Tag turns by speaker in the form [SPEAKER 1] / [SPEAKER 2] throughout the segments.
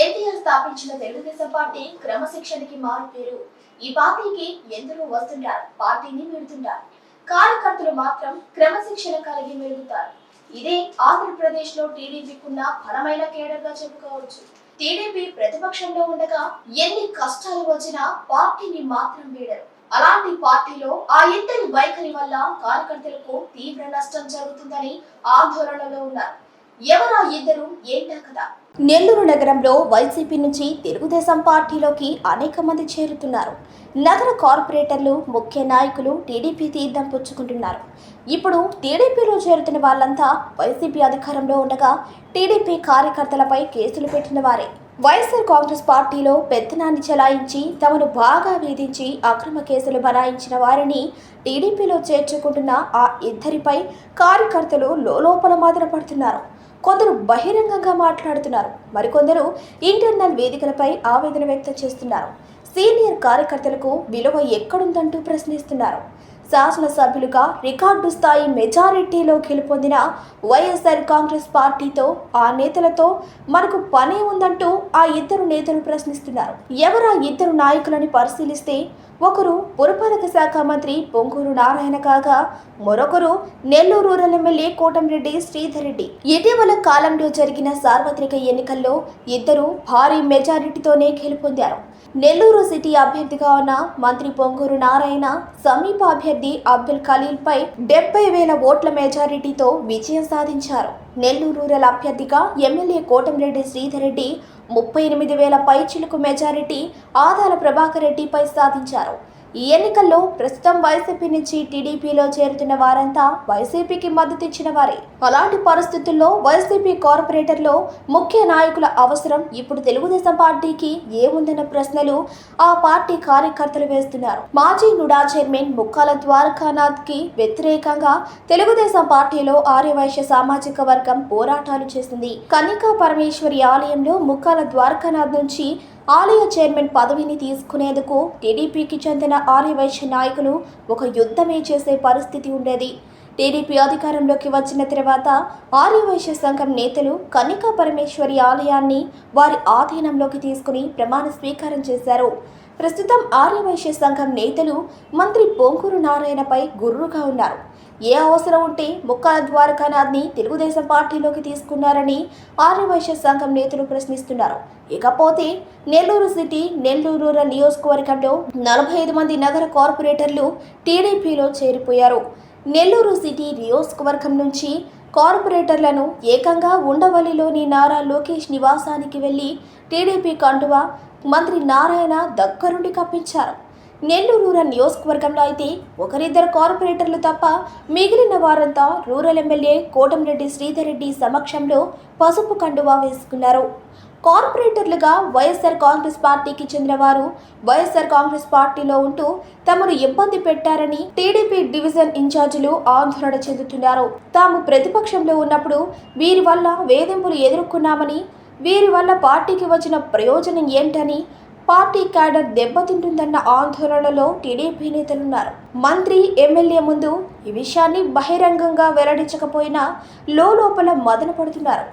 [SPEAKER 1] ఎన్టీఆర్ స్థాపించిన తెలుగుదేశం పార్టీ క్రమశిక్షణకి మారు పేరు ఈ పార్టీకి ఎందరో వస్తుంటారు పార్టీని వెళుతుంటారు కార్యకర్తలు మాత్రం క్రమశిక్షణ కలిగి మెరుగుతారు ఇదే ఆంధ్రప్రదేశ్లో టీడీపీకున్న బలమైన కేడర్గా చెప్పుకోవచ్చు. టీడీపీ ప్రతిపక్షంలో ఉండగా ఎన్ని కష్టాలు వచ్చినా పార్టీని మాత్రం వీడరు. అలాంటి పార్టీలో ఆ ఇద్దరి వైఖరి వల్ల కార్యకర్తలకు తీవ్ర నష్టం జరుగుతుందని ఆందోళనలో ఉన్నారు. ఎవరా ఇద్దరు? ఏంటా కదా నెల్లూరు నగరంలో వైసీపీ నుంచి తెలుగుదేశం పార్టీలోకి అనేక మంది చేరుతున్నారు. నగర కార్పొరేటర్లు ముఖ్య నాయకులు టీడీపీ తీర్థం పుచ్చుకుంటున్నారు. ఇప్పుడు టీడీపీలో చేరుతున్న వాళ్ళంతా వైసీపీ అధికారంలో ఉండగా టీడీపీ కార్యకర్తలపై కేసులు పెట్టిన వారే. వైఎస్ఆర్ కాంగ్రెస్ పార్టీలో పెత్తనాన్ని చెలాయించి తమను బాగా వేధించి అక్రమ కేసులు బనాయించిన వారిని టీడీపీలో చేర్చుకుంటున్న ఆ ఇద్దరిపై కార్యకర్తలు లోపల మాదనపడుతున్నారు కొందరు బహిరంగంగా మాట్లాడుతున్నారు. మరికొందరు ఇంటర్నల్ వేదికలపై ఆవేదన వ్యక్తం చేస్తున్నారు. సీనియర్ కార్యకర్తలకు విలువ ఎక్కడుందంటూ ప్రశ్నిస్తున్నారు. శాసనసభ్యులుగా రికార్డు స్థాయి మెజారిటీలో గెలుపొందిన వైఎస్ఆర్ కాంగ్రెస్ పార్టీతో ఆ నేతలతో మనకు పనే ఉందంటూ ఆ ఇద్దరు నేతలు ప్రశ్నిస్తున్నారు. ఎవరా ఇద్దరు నాయకులని పరిశీలిస్తే ఒకరు పురపాలక శాఖ మంత్రి పొంగూరు నారాయణ కాగా మరొకరు నెల్లూరు రూరల్ ఎమ్మెల్యే కోటంరెడ్డి శ్రీధర్ రెడ్డి ఇటీవల కాలంలో జరిగిన సార్వత్రిక ఎన్నికల్లో ఇద్దరు భారీ మెజారిటీతోనే గెలుపొందారు. నెల్లూరు సిటీ అభ్యర్థిగా ఉన్న మంత్రి పొంగూరు నారాయణ సమీప అభ్యర్థి అబ్దుల్ ఖలీల్ పై డెబ్బై వేల ఓట్ల మెజారిటీతో విజయం సాధించారు. నెల్లూరు రూరల్ అభ్యర్థిగా ఎమ్మెల్యే కోటంరెడ్డి శ్రీధర్ రెడ్డి ముప్పై ఎనిమిది వేల పైచిలకు మెజారిటీ ఆదాల ప్రభాకర్ రెడ్డిపై సాధించారు. ఈ ఎన్నికల్లో ప్రస్తుతం వైసీపీ నుంచి టీడీపీలో చేరుతున్న వారంతా వైసీపీకి మద్దతు ఇచ్చిన వారే. అలాంటి పరిస్థితుల్లో వైసీపీ కార్పొరేటర్లో ముఖ్య నాయకుల అవసరం ఇప్పుడు తెలుగుదేశం పార్టీకి ఏముందన్న ప్రశ్నలు ఆ పార్టీ కార్యకర్తలు వేస్తున్నారు. మాజీ నుడా చైర్మన్ ముక్కాల ద్వారకానాథ్కి వ్యతిరేకంగా తెలుగుదేశం పార్టీలో ఆర్యవైశ్య సామాజిక వర్గం పోరాటాలు చేసింది. కన్నికా పరమేశ్వరి ఆలయంలో ముక్కాల ద్వారకానాథ్ నుంచి ఆలయ చైర్మన్ పదవిని తీసుకునేందుకు టీడీపీకి చెందిన ఆర్యవైశ్య నాయకులు ఒక యుద్ధమే చేసే పరిస్థితి ఉండేది. టీడీపీ అధికారంలోకి వచ్చిన తర్వాత ఆర్యవైశ్య సంఘం నేతలు కన్నికా పరమేశ్వరి ఆలయాన్ని వారి ఆధీనంలోకి తీసుకుని ప్రమాణ స్వీకారం చేశారు. ప్రస్తుతం ఆర్యవైశ్య సంఘం నేతలు మంత్రి పొంకూరు నారాయణపై గుర్రుగా ఉన్నారు. ఏ అవసరం ఉంటే ముక్కల ద్వారకానాథ్ని తెలుగుదేశం పార్టీలోకి తీసుకున్నారని ఆర్యవైశ్య సంఘం నేతలు ప్రశ్నిస్తున్నారు. ఇకపోతే నెల్లూరు సిటీ నెల్లూరు రూరల్ నియోజకవర్గంలో నలభై ఐదు మంది నగర కార్పొరేటర్లు టీడీపీలో చేరిపోయారు. నెల్లూరు సిటీ నియోజకవర్గం నుంచి కార్పొరేటర్లను ఏకంగా ఉండవల్లిలోని నారా లోకేష్ నివాసానికి వెళ్ళి టీడీపీ కండువా మంత్రి నారాయణ దగ్గరుండి కప్పించారు. నెల్లూరు రూరల్ నియోజకవర్గంలో అయితే ఒకరిద్దరు కార్పొరేటర్లు తప్ప మిగిలిన వారంతా రూరల్ ఎమ్మెల్యే కోటంరెడ్డి శ్రీధర్ రెడ్డి సమక్షంలో పసుపు కండువా వేసుకున్నారు. కార్పొరేటర్లుగా వైఎస్ఆర్ కాంగ్రెస్ పార్టీకి చెందిన వారు వైఎస్ఆర్ కాంగ్రెస్ పార్టీలో ఉంటూ తమను ఇబ్బంది పెట్టారని టీడీపీ డివిజన్ ఇన్ఛార్జీలు ఆందోళన చెందుతున్నారు. తాము ప్రతిపక్షంలో ఉన్నప్పుడు వీరి వల్ల వేధింపులు ఎదుర్కొన్నామని వీరి వల్ల పార్టీకి వచ్చిన ప్రయోజనం ఏంటని పార్టీ క్యాడర్ దెబ్బతింటుందన్న ఆందోళనలో టీడీపీ నేతలున్నారు. మంత్రి ఎమ్మెల్యే ముందు ఈ విషయాన్ని బహిరంగంగా వెల్లడించకపోయినా లోపల మదన పడుతున్నారు.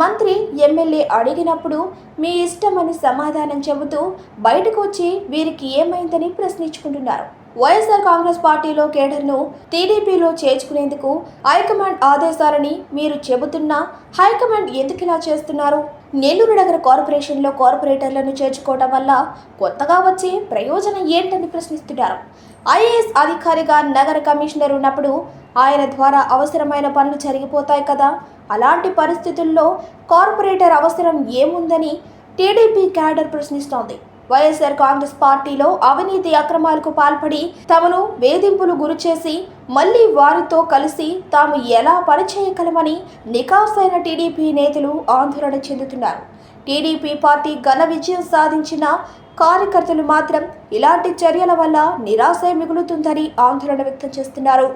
[SPEAKER 1] మంత్రి ఎమ్మెల్యే అడిగినప్పుడు మీ ఇష్టమని సమాధానం చెబుతూ బయటకు వచ్చి వీరికి ఏమైందని ప్రశ్నించుకుంటున్నారు. వైఎస్ఆర్ కాంగ్రెస్ పార్టీలో కేడర్ను టీడీపీలో చేర్చుకునేందుకు హైకమాండ్ ఆదేశాలని మీరు చెబుతున్నా హైకమాండ్ ఎందుకు ఇలా చేస్తున్నారు? నెల్లూరు నగర కార్పొరేషన్లో కార్పొరేటర్లను చేర్చుకోవడం వల్ల కొత్తగా వచ్చే ప్రయోజనం ఏంటని ప్రశ్నిస్తున్నారు. ఐఏఎస్ అధికారిగా నగర కమిషనర్ ఉన్నప్పుడు ఆయన ద్వారా అవసరమైన పనులు జరిగిపోతాయి కదా. అలాంటి పరిస్థితుల్లో కార్పొరేటర్ అవసరం ఏముందని టీడీపీ క్యాడర్ ప్రశ్నిస్తోంది. వైఎస్ఆర్ కాంగ్రెస్ పార్టీలో అవినీతి అక్రమాలకు పాల్పడి తమను వేధింపులు గురిచేసి మళ్ళీ వారితో కలిసి తాము ఎలా పనిచేయగలమని నికాసైన టీడీపీ నేతలు ఆందోళన చెందుతున్నారు. టీడీపీ పార్టీ ఘన విజయం సాధించిన కార్యకర్తలు మాత్రం ఇలాంటి చర్యల వల్ల నిరాశ మిగులుతుందని ఆందోళన వ్యక్తం చేస్తున్నారు.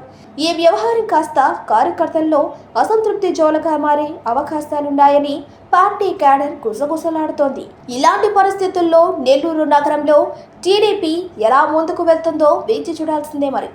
[SPEAKER 1] ఈ వ్యవహారం కాస్త కార్యకర్తల్లో అసంతృప్తి జోలగా మారే అవకాశాలున్నాయని పార్టీ క్యాడర్ గుసగుసలాడుతోంది. ఇలాంటి పరిస్థితుల్లో నెల్లూరు నగరంలో టీడీపీ ఎలా ముందుకు వెళ్తుందో వేచి చూడాల్సిందే మరి.